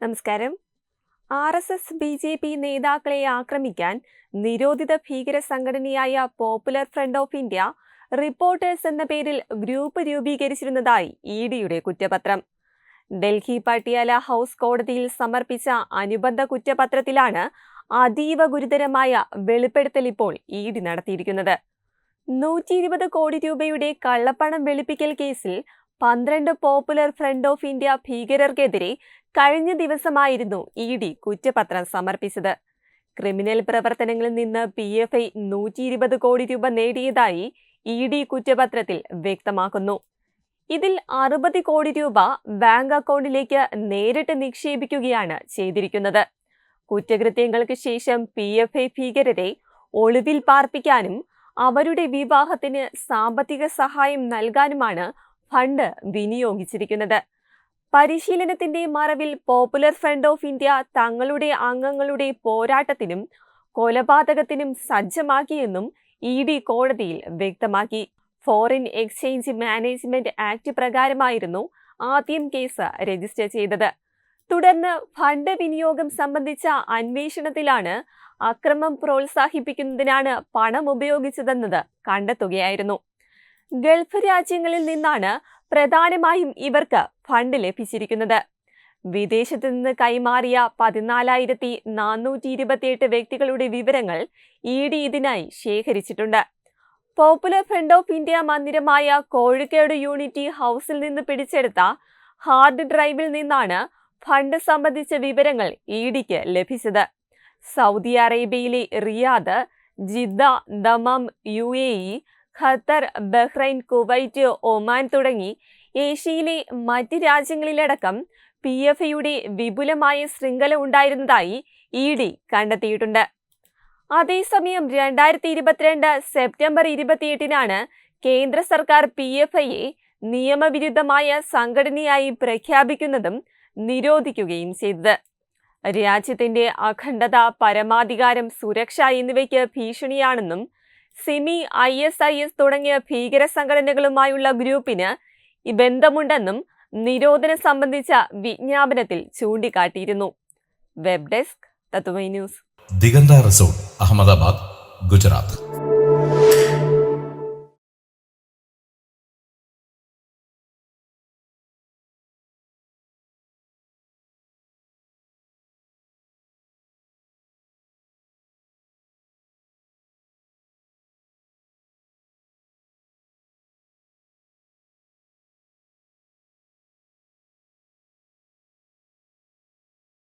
നമസ്കാരം. R S S B J P നേതാക്കളെ ആക്രമിക്കാൻ നിരോധിത ഭീകര സംഘടനയായ popular front of India reporters എന്ന പേരിൽ ഗ്രൂപ്പ് രൂപീകരിച്ചിരുന്നതായി ഇ ഡിയുടെ കുറ്റപത്രം. ഡൽഹി പട്ടിയാല ഹൗസ് കോടതിയിൽ സമർപ്പിച്ച അനുബന്ധ കുറ്റപത്രത്തിലാണ് അതീവ ഗുരുതരമായ വെളിപ്പെടുത്തൽ ഇപ്പോൾ ഇ ഡി നടത്തിയിരിക്കുന്നത്. നൂറ്റി ഇരുപത് കോടി രൂപയുടെ കള്ളപ്പണം വെളുപ്പിക്കൽ കേസിൽ പന്ത്രണ്ട് പോപ്പുലർ ഫ്രണ്ട് ഓഫ് ഇന്ത്യ ഭീകരർക്കെതിരെ കഴിഞ്ഞ ദിവസമായിരുന്നു ഇ ഡി കുറ്റപത്രം സമർപ്പിച്ചത്. ക്രിമിനൽ പ്രവർത്തനങ്ങളിൽ നിന്ന് പി എഫ് ഐ നൂറ്റി ഇരുപത് കോടി രൂപ നേടിയതായി ഇ ഡി കുറ്റപത്രത്തിൽ വ്യക്തമാക്കുന്നു. ഇതിൽ അറുപത് കോടി രൂപ ബാങ്ക് അക്കൗണ്ടിലേക്ക് നേരിട്ട് നിക്ഷേപിക്കുകയാണ് ചെയ്തിരിക്കുന്നത്. കുറ്റകൃത്യങ്ങൾക്ക് ശേഷം പി എഫ് ഐ ഭീകരരെ ഒളിവിൽ പാർപ്പിക്കാനും അവരുടെ വിവാഹത്തിന് സാമ്പത്തിക സഹായം നൽകാനുമാണ് ഫണ്ട് വിനിയോഗിച്ചിരിക്കുന്നത്. പരിശീലനത്തിന്റെ മറവിൽ പോപ്പുലർ ഫ്രണ്ട് ഓഫ് ഇന്ത്യ തങ്ങളുടെ അംഗങ്ങളുടെ പോരാട്ടത്തിനും കൊലപാതകത്തിനും സജ്ജമാക്കിയെന്നും ഇ ഡി കോടതിയിൽ വ്യക്തമാക്കി. ഫോറിൻ എക്സ്ചേഞ്ച് മാനേജ്മെന്റ് ആക്ട് പ്രകാരമായിരുന്നു ആദ്യം കേസ് രജിസ്റ്റർ ചെയ്തത്. തുടർന്ന് ഫണ്ട് വിനിയോഗം സംബന്ധിച്ച അന്വേഷണത്തിലാണ് അക്രമം പ്രോത്സാഹിപ്പിക്കുന്നതിനാണ് പണം ഉപയോഗിച്ചതെന്നത് കണ്ടെത്തുകയായിരുന്നു. ഗൾഫ് രാജ്യങ്ങളിൽ നിന്നാണ് പ്രധാനമായും ഇവർക്ക് ഫണ്ട് ലഭിച്ചിരിക്കുന്നത്. വിദേശത്ത് നിന്ന് കൈമാറിയ പതിനാലായിരത്തി നാനൂറ്റി ഇരുപത്തിയെട്ട് വ്യക്തികളുടെ വിവരങ്ങൾ ഇ ഡി ഇതിനായി ശേഖരിച്ചിട്ടുണ്ട്. പോപ്പുലർ ഫ്രണ്ട് ഓഫ് ഇന്ത്യ മന്ദിരമായ കോഴിക്കോട് യൂണിറ്റി ഹൗസിൽ നിന്ന് പിടിച്ചെടുത്ത ഹാർഡ് ഡ്രൈവിൽ നിന്നാണ് ഫണ്ട് സംബന്ധിച്ച വിവരങ്ങൾ ഇ ഡിക്ക് ലഭിച്ചത്. സൗദി അറേബ്യയിലെ Riyadh Jeddah Dammam U A E Qatar Bahrain Kuwait Oman തുടങ്ങി ഏഷ്യയിലെ മറ്റ് രാജ്യങ്ങളിലടക്കം പി എഫ് ഐയുടെ വിപുലമായ ശൃംഖല ഉണ്ടായിരുന്നതായി ഇ ഡി കണ്ടെത്തിയിട്ടുണ്ട്. അതേസമയം രണ്ടായിരത്തി ഇരുപത്തിരണ്ട് സെപ്റ്റംബർ ഇരുപത്തിയെട്ടിനാണ് കേന്ദ്ര സർക്കാർ പി എഫ് ഐയെ നിയമവിരുദ്ധമായ സംഘടനയായി പ്രഖ്യാപിക്കുന്നതും നിരോധിക്കുകയും ചെയ്തത്. രാജ്യത്തിന്റെ അഖണ്ഡത പരമാധികാരം സുരക്ഷ എന്നിവയ്ക്ക് ഭീഷണിയാണെന്നും SIMI I S I S തുടങ്ങിയ ഭീകര സംഘടനകളുമായുള്ള ഗ്രൂപ്പിന് ബന്ധമുണ്ടെന്നും നിരോധനം സംബന്ധിച്ച വിജ്ഞാപനത്തിൽ ചൂണ്ടിക്കാട്ടിയിരുന്നു. Web desk Tatwamayi news. Diganta resort Ahmedabad Gujarat.